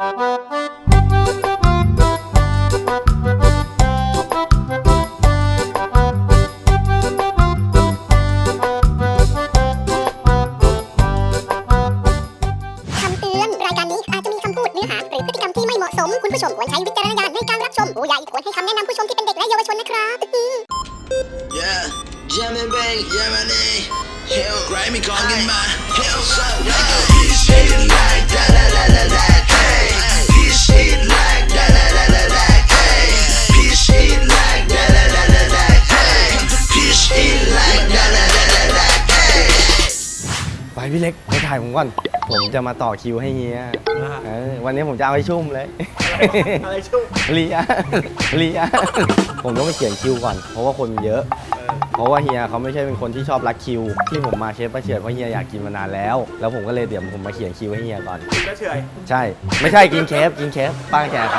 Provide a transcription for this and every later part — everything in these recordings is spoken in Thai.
คำ ถ่ายผมก่อน ผมจะมาต่อคิวให้เฮียเออวันนี้ผมจะเอาให้ชุ่มเลย อะไรชุ่มเลียเลียผมต้องไปเขียนคิวก่อน เพราะว่าคนมันเยอะ เพราะว่าเฮียเขาไม่ใช่เป็นคนที่ชอบรักคิว ที่ผมมาเชฟประเฉิดเพราะเฮียอยากกินมานานแล้ว แล้วผมก็เลยเดี๋ยวผมมาเขียนคิวให้เฮียก่อน ก็เฉย ใช่ ไม่ใช่กินเคฟกินเคฟป้าแกไป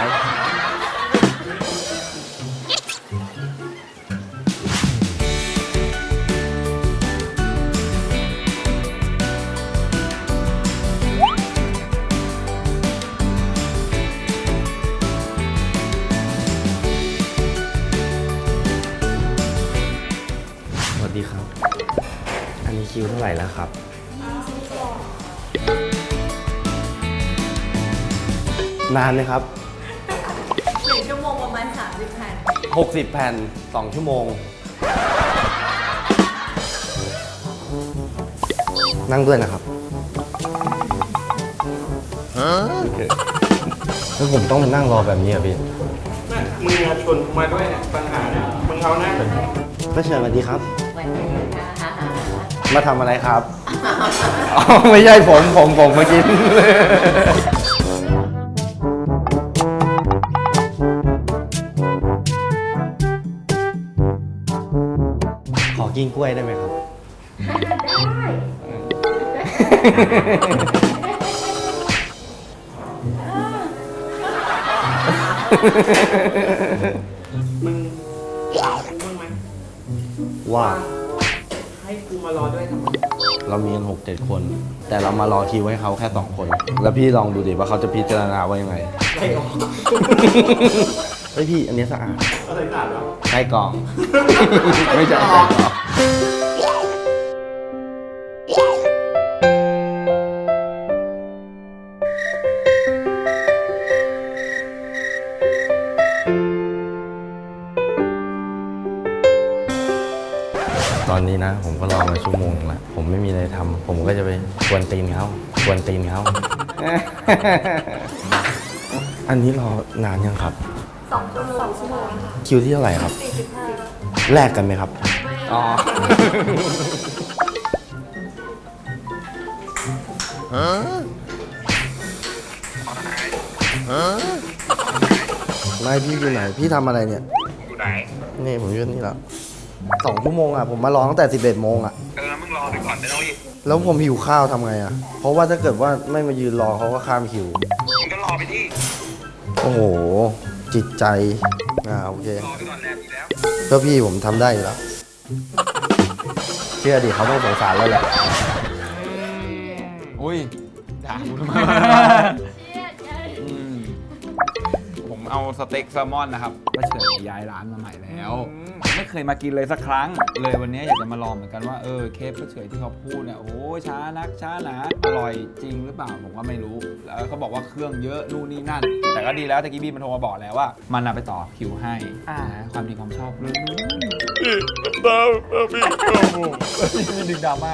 ดีครับ อันนี้คิวเท่าไหร่แล้วครับ นานไหมครับ หนึ่งชั่วโมงประมาณ30แผ่น60 แผ่น 2 ชั่วโมง นั่งด้วยนะครับโอเคแล้วผมต้องมานั่งรอแบบนี้อะพี่นั่นมึงอะชวนกูมาด้วยเนี่ยปัญหาเนี่ยมึงเอาหน้า ก็เชิญสวัสดีครับ วันนี้นะคะมาทำอะไรครับ อ๋อ ไม่ใช่ผม ผม ผมมากิน ขอกินกล้วยได้ไหมครับ มึง ว่า ให้กูมารอด้วยทำไมเรามีกันหกเจ็ดคน แต่เรามารอคิวให้เขาแค่สองคน แล้วพี่ลองดูดิว่าเขาจะพิจารณาว่ายังไง ไล่ออกเฮ้ยพี่อันนี้สะอาดอะไรต่างวะใช่กล่อง ไม่ใช่ใช่กล่อง นนี้นะ ผมก็รอมาชั่วโมงละผมไม่มีอะไรทำผมก็จะไปกวนตีนเขากวนตีนเขาอันนี้รอนานยังครับสองชั่วโมงสองชั่วโมงคิวที่เท่าไหร่ครับสี่สิบห้าแลกกันไหมครับอ๋อไม่พี่อยู่ไหน พี่ทำอะไรเนี่ยอยู่ไหน นี่ผมอยู่นี่แล้ว สองชั่วโมงอะผมมารอตั้งแต่สิบเอ็ดโมงอะเออมึงรอไปก่อนได้แล้วอีกแล้วผมหิวข้าวทำไงอะ เพราะว่าถ้าเกิดว่าไม่มายืนรอเขาก็ข้ามคิว มึงก็รอไปที่โอ้โห จิตใจ อ่าโอเค รอไปก่อนแหละดีแล้วก็พี่ผมทำได้อยู่แล้ว เชื่อดิเขาต้องสงสารแล้วแหละ อุ้ยด่ากูทำไมอืมผมเอาสเต็กแซลมอนนะครับมาเฉยย้ายร้านมาใหม่แล้ว ไม่เคยมากินเลยสักครั้ง เลยวันนี้อยากจะมาลองเหมือนกันว่าเออเคฟเฉยที่เขาพูดเนี่ยโอ้ยช้านักช้าหนาอร่อยจริงหรือเปล่าผมก็ไม่รู้แล้วเขาบอกว่าเครื่องเยอะนู่นนี่นั่น แต่ก็ดีแล้วตะกี้บี้มันโทรมาบอกแล้วว่า มันน่ะไปต่อคิวให้อ่าความดีความชอบรู้มีดึงดราม่า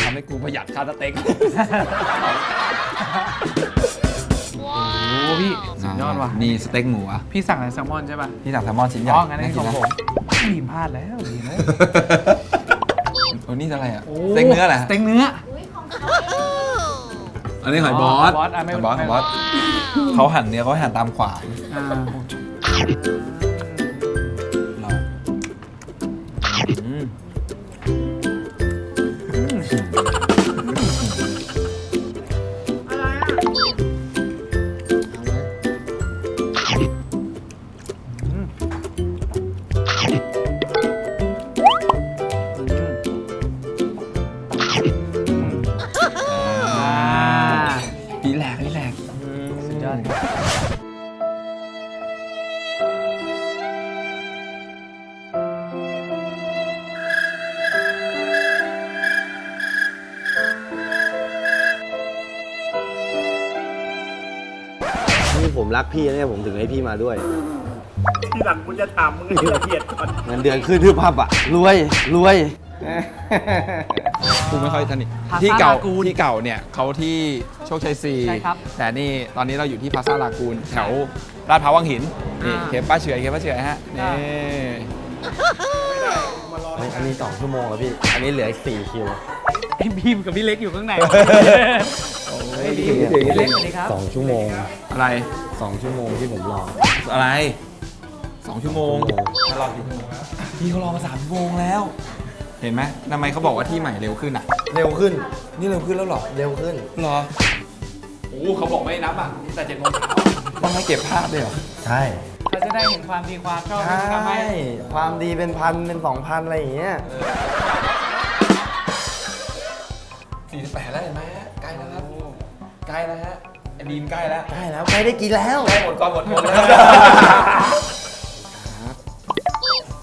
ทำให้กูประหยัดค่าสเต็กโอ้ พี่สุดยอดว่ะนี่สเต็กหมูอะพี่สั่งอะไรแซลมอนใช่ป่ะพี่สั่งแซลมอนชิ้นใหญ่อ๋องั้นนี่าขกิองนะผมดีมพลาดแล้วดีนะโอ้นี่อะไรอะสเต็กเนื้อแหละสเต็กเนื้ออันนี้หอยบอสหอยบอสอะไม่หอยบอสหไม่อยบอสเขาหั่นเนื้อเขาหั่นตามขวาง รักพี่นะเนี่ยผมถึงให้พี่มาด้วย ที่หลังกูจะถามมึงให้ละเอียดก่อน เงินเดือนขึ้นทืบพับอะ รวย รวย กูไม่ค่อยสนิทพาซ่าที่เก่าลากูนที่เก่าเนี่ยเขาที่โชคชัยซีใช่ครับแต่นี่ตอนนี้เราอยู่ที่พาซาลากูนแถวลาดพร้าววังหิน นี่อ่า เคปป้าเฉอยเคปป้าเฉอยฮะ นี่ อันนี้2ชั่วโมงแล้วพี่ อันนี้เหลืออีก4คิวไอ้บีมกับพี่เล็กอยู่ข้างใน เฮ้ยพี่เล็กสวัสดีครับ สองชั่วโมงอะไรสองชั่วโมงที่ผมรออะไรสองชั่วโมงชั่วโมงถ้ารอกี่ชั่วโมงแล้วพี่เขารอมาสามชั่วโมงแล้ว เห็นไหมทำไมเขาบอกว่าที่ใหม่เร็วขึ้นอะ เร็วขึ้น นี่เร็วขึ้นแล้วเหรอเร็วขึ้นเหรอโอ้เขาบอกไม่นับอะแต่เจ็ดโมงเช้าต้องให้เก็บภาพด้วยเหรอ ใช่ เราจะได้เห็นความดีความชอบใชที่ทำให้่ความดีเป็นพันเป็นสองพันอะไรอย่างเงี้ย สี่สิบแปดแล้วเห็นไหมฮะใกล้แล้วครับใกล้แล้วฮะไอ้บีมใกล้แล้วใกล้แล้วใกล้ได้กินแล้ว ใกล้หมดก่อนหมดหมดแล้ว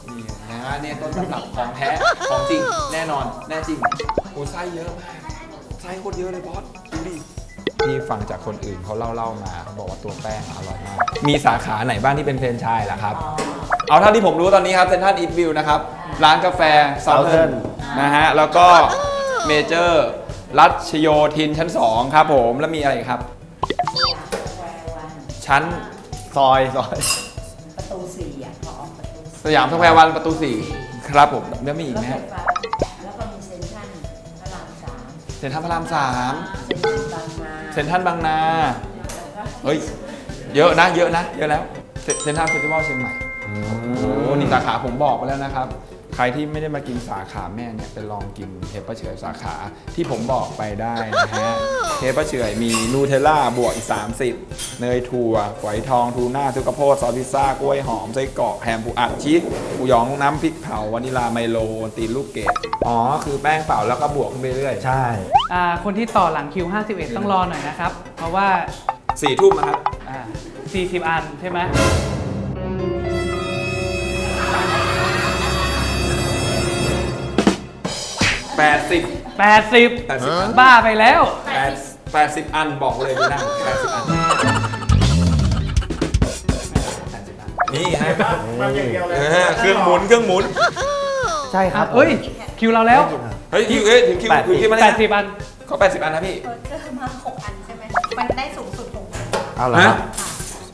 นี่นะเนี่ยต้นตำรับของแท้ของจริงแน่นอนแน่จริงโอ้ไส้เยอะมากไส้โคตรเยอะเลยบอสดูดิ ที่ฟังจากคนอื่นเขาเล่าเล่าๆมาเขาบอกว่าตัวแป้งอร่อยมาก มีสาขาไหนบ้างที่เป็นแฟรนไชส์ล่ะครับ เอาเท่าที่ผมรู้ตอนนี้ครับเซนทรัลอีทวิวนะครับ ร้านกาแฟเซาเทิร์น Southern นะฮะ แล้วก็เมเจอร์รัชโยธินชั้น 2 ครับผม แล้วมีอะไรอีกครับ ชั้นซอยซอยประตูสี่อะพอออกประตูสยามสแควร์วันประตู 4 ครับผม แล้วมีอีกไหมรถไฟฮะฟ้าแล้วก็มีเซ็นทรัลพระรามสามเซ็นทรัลพระรามสาม เซ็นทรัลบางนาเซ็นทรัลบางนา เฮ้ย เยอะนะ เยอะนะ เยอะแล้ว เซ็นเซ็นทรัลเฟสติวัลเชียงใหม่ โอ้นี่สาขาผมบอกไปแล้วนะครับ ใครที่ไม่ได้มากินสาขาแม่เนี่ยไปลองกินเทปปะเฉอยสาขาที่ผมบอกไปได้นะฮะ เทปปะเฉอยมีนูเทลล่าบวกอีก 30 เนยถั่วฝอยทองทูน่าทุกกระโพดซอสพิซซ่ากล้วยหอมไส้กรอกแฮมปูอัดชีสหมูหยองน้ำพริกเผาวานิลาไมโลตีนลูกเกดอ๋อ คือแป้งเปล่าแล้วก็บวกขึ้นไปเรื่อยใช่อ่าคนที่ต่อหลังคิว 51 ต้องรอหน่อยนะครับ เพราะว่า สี่ทุ่มนะครับอ่า40 อันใช่ไหม 80 80 80อันบ้าไปแล้ว8 80อันบอกเลยดูนั่ง80อันนี่ฮะมาอย่างเดียวเลยเออเครื่องหมุนเครื่องหมุน ใช่คอะรับเอ้ย คิวเราแล้ว เฮ้ยคิวเอ้ยถึงคิวแปดสิบถึงคิวมาแล้วนะ80อัน เขา80อันนะพี่ เออเจอมาหกอันใช่ไหม มันได้สูงสุดหกอันเอาเหรอฮะ ครับ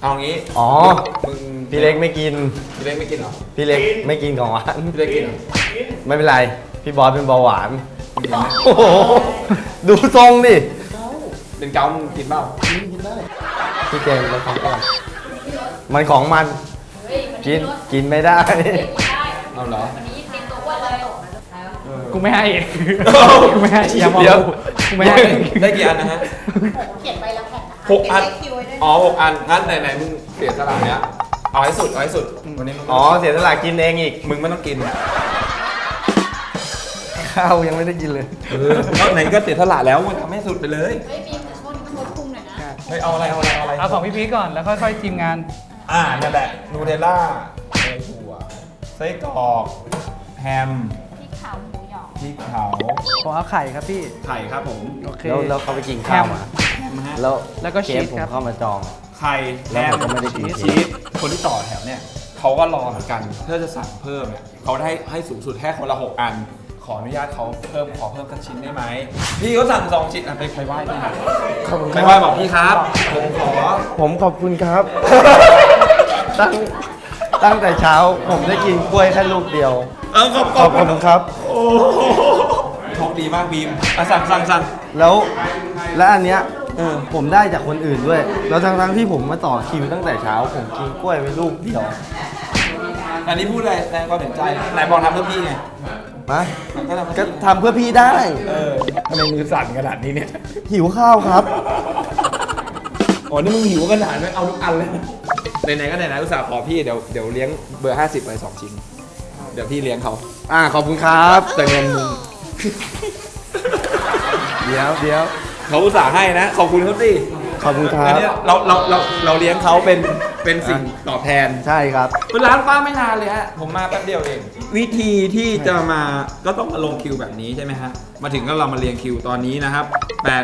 เอางี้อ๋อ มึงพี่เล็กไม่กิน พี่เล็กไม่กินเหรอพี่เล็กไม่กินของหวานพี่เล็กกินเหรอไม่เป็นไร พี่บอสเป็นเบาหวานมึงกินไหมโอ้โหดูทรงดิเป็นเกามึงกินเปล่าพี่เจมส์มันของก่อนมันของมัน กินกินไม่ได้ เอาเหรอกูไม่ให้กูไม่ให้อย่ามองเดี๋ยวกูกูไม่ให้ได้กี่อันนะฮะเขียนใบละแผ่นนะคะหกอันเขียเลขคิวไว้ด้วยนะอ๋อหกอันงั้นไหนไหนๆมึงเสียสละเนี้ยเอาให้สุดเอาให้สุดวันนี้มึงอ๋อเสียสละกินเองอีกมึงไม่ต้องกิน ข้าวยังไม่ได้กินเลย เออเพราะไหนก็เสียสละแล้วมึงทำให้สุดไปเลยเฮ้ยบีมแต่ช่วงนี้มันลดพุงหน่อยนะ เฮ้ยเอาอะไรเอาอะไรเอาอะไรเอาของพี่พีชก่อนแล้วค่อยๆทีมงาน อ่านั่นแหละนูเทลล่าเนยถั่วไส้กรอกแฮมพริกขาวหมูหยอง พริกเผาผมเอาไข่ครับพี่ไข่ครับผมโอเค แล้วแล้วเขาไปกินข้าวมานะฮะแล้วแล้วก็เคชีฟสผมครับ เข้ามาจอง ไข่แฮแล้วมผมก็ไม่ได้กิน ชีสคนที่ต่อแถวเนี่ยเขาก็รอเหมือนกันเพื่อจะสั่งเพิ่มเนี่ยเขาได้ให้สูงสุดแค่คนละหกอัน ขออนุญาตเขาเพิ่มขอเพิ่มสักชิ้นได้ไหมพี่เขาสั่งสองชิ้นอะไปไปไหว้ด้วยนะขอบคุณคไปรับไหว้บอกพี่ครับ ผมขอ ผมขอบคุณครับ ตั้งตั้งแต่เช้าผมได้กินกล้วยแค่ลูกเดียว เออขอบขอบคุณครับ โอ้โหโชคดีมากบีมอะสั่งสั่งสั่งแล้วและอันเนี้ยผมได้จากคนอื่นด้วย แล้วทั้งทั้งๆที่ผมมาต่อคิวตั้งแต่เช้า ผมกินกล้วยไปลูกเดียว อันนี้พูดอะไรแสดงความเห็นใจไหนบอกทำเพื่อพี่ไง นะก็ทำเพื่อก็พี่ทำเพื่อพี่ได้เออทำไมมือสั่นขนาดนี้เนี่ย หิวข้าวครับ อ๋อ นี่มึงหิวขนาดไหมเอาทุกอันเลย ไหนๆก็ไหนๆอุตส่าห์ขอพี่เดี๋ยวเดี๋ยวเลี้ยงเบอร์ 50ไปสองชิ้น เดี๋ยวพี่เลี้ยงเขา อ่าขอบคุณครับ แต่เงินมึงเดี๋ยวเดี๋ยวเขาอุตส่าห์ให้นะ ขอบคุณเขาสิ ขอบคุณครัอันบนี้เราเราเราเราเลี้ยงเขาเป็น เป็นสิ่งตอบแทนใช่ครับ เป็นร้านป้าไม่นานเลยฮะ ผมมาแป๊บเดียวเอง วิธีที่จะมาก็ต้องมาลงคิวแบบนี้ใช่ไหมฮะ มาถึงก็เรามาเรียงคิวตอนนี้นะครับ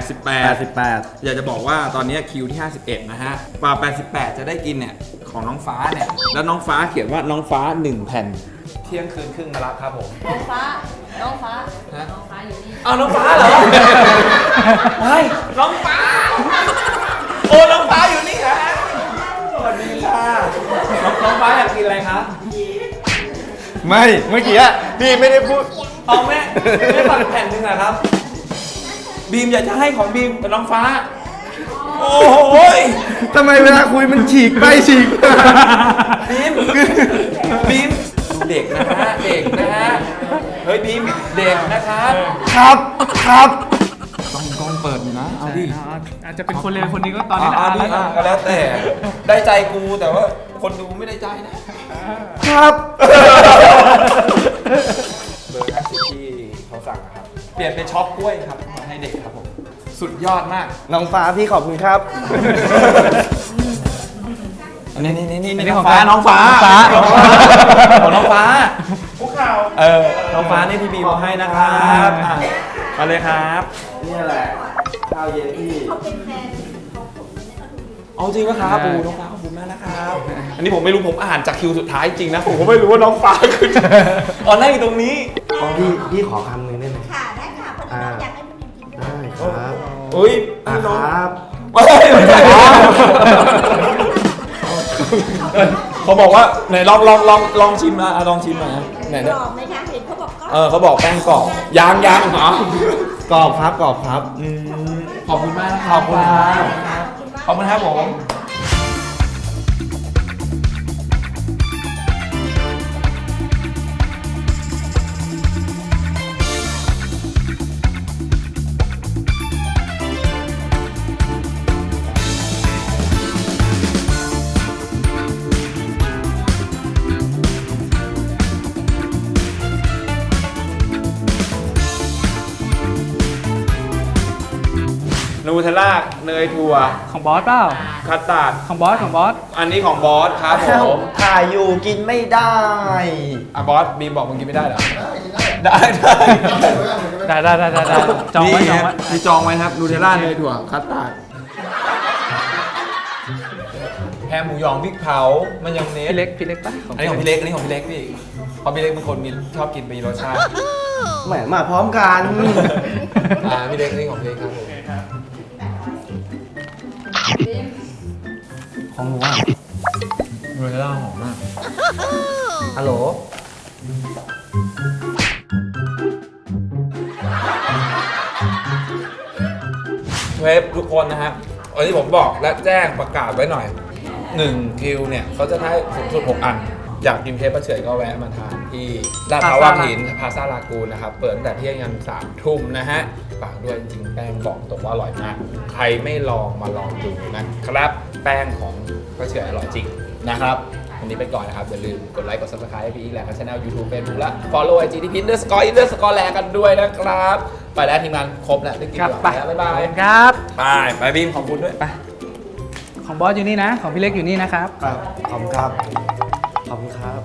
88 88 อยากจะบอกว่าตอนนี้คิวที่ 51 นะฮะกว่า 88 จะได้กินเนี่ยของน้องฟ้าเนี่ย แล้วน้องฟ้าเขียนว่าน้องฟ้า 1 แผ่น เที่ยงคืนครึ่งมารับครับผม น้องฟ้า น้องฟ้าฮะน้องฟ้าอยู่นี่เอาน้องฟ้าเหรอไม่น้องฟ้า น้องน้องฟ้าอยากกินอะไรคะไม่เมื่อกี้อะพี่ไม่ได้พูดเอาแม่แม่สั่งแผ่นหนึ่งอะครับ บีมอยากจะให้ของบีมกับน้องฟ้า โอ้โหยทำไมเวลาคุยมันฉีกไปฉีกมาบีมบีมดูเด็กนะฮะเด็กนะฮะเฮ้ยบีมเด็กนะครับ ครับครับต้องกล้องเปิดอยู่นะเอาดิ อาจจะเป็นคนเลวคนนี้ก็ตอนนี้อ่านะดิอะก็แล้วแต่ได้ใจกูแต่ว่าคนดูไม่ได้ใจนะ ครับเบอร์นักสิที่เขาสั่งนะครับ เปลี่ยนเป็นช็อปกล้วยครับมาให้เด็กครับผม สุดยอดมาก น้องฟ้าพี่ขอบคุณครับอันนี้นี่นี่นี่อันนี้น้ขอองงฟ้าใครน้องฟ้าฟ้าน้องฟ้า ของน้องฟ้าคุกเข่าเออ น้องฟ้านี่พี่บีมาให้นะครับอะมาเลยครับ นี่แหละข้าวเย็นที่เอาจริงปะครับปูน้องฟ้าขอบคุณมากนะครับ อันนี้ผมไม่รู้ผมอ่านจากคิวสุดท้ายจริงนะ ผมก็ไม่รู้ว่าน้องฟ้าคืออ๋อนั่งอยู่ตรงนี้ พี่พี่ขอคำหนึ่งได้ไหม ค่ะได้ค่ะพอดีน้องอยากให้มันกินด้วยได้ครับอุ้ยอะพี่คน้องรับไม่ไม่ใช่เขาบอกว่าไหนลองลองลองลองชิมมาอะลองชิมมาไหนกเนี่ยรอบไหมคะเห็นเขาบอกก็เออเขาบอกแป้งกรอบยางยางเหรอกรอบครับกรอบครับ อืม ขอบคุณมากนะครับขอบคุณครับ ขอบคุณครับผม เนยถั่วของบอสเปล่า คัสตาร์ดของบอสของบอส อันนี้ของบอสครับผมถ่ายอยู่กินไม่ได้ อะบอสบีมบอกมึงกินไม่ได้เหรอ ได้ได้ได้ได้ได้ได้ได้จองไว้จองไว้ มีจองไว้ครับนูเทลล่าเนยถั่วคัสตาร์ดแฮมหมูหยองพริกเผามายองเนสพี่เล็กพี่เล็กปะอันนี้ของพี่เล็กอันนี้ของพี่เล็กพี่เพราะพี่เล็กเป็นคนมีชอบกินมีรสชาติ แหมมาพร้อมกัน อ่าพี่เล็กอันนี้ของพี่เล็กครับผม ของหนูอะนูเทลล่าหอมมากฮัลโหลเวฟทุกคนนะครับอันนี้ผมบอกและแจ้งประกาศไว้หน่อย1คิวเนี่ยเขาจะได้สูงสุด6อัน อยากกินเค้กปลาเฉอยก็แวะมาทานที่ลาดพร้าววังหินพาซาลากูนนะครับ เปิดตั้งแต่เที่ยงยันสามทุ่มนะฮะฝาก ด้วยจริงๆแป้งบอกตรงว่าอร่อยมาก ใครไม่ลองมาลองดูนะครับแป้งของปลาเฉอยอร่อยจริงนะครับวันนี้ไปก่อนนะครับ อย่าลืมกดไลค์กด subscribe ให้พี่อีกแหละทั้งช่อง YouTube Facebook และ follow IG ที่พินเดอร์สกอร์อินเดอร์สกอร์แลกันด้วยนะครับ ไปแล้วทีมงานครบแล้วได้กินครับก่อนไปแล้วบ๊ายบายครับไปไปบีมขอบคุณด้วย ไปของบอสอยู่นี่นะ ของพี่เล็กอยู่นี่นะครับ ครับ ขอบคุณครับ ขอบคุณครับ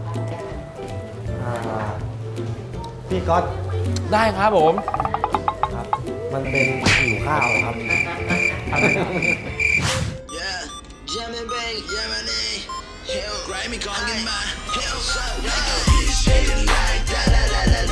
อ่าพี่ก๊อต ได้ครับผมครับ มันเป็นหิวข้าวครับ Yeah, jamming bang, Yamani. Hell, grind me, gon' get my hell up. Yeah, it's shaded like da da da da da.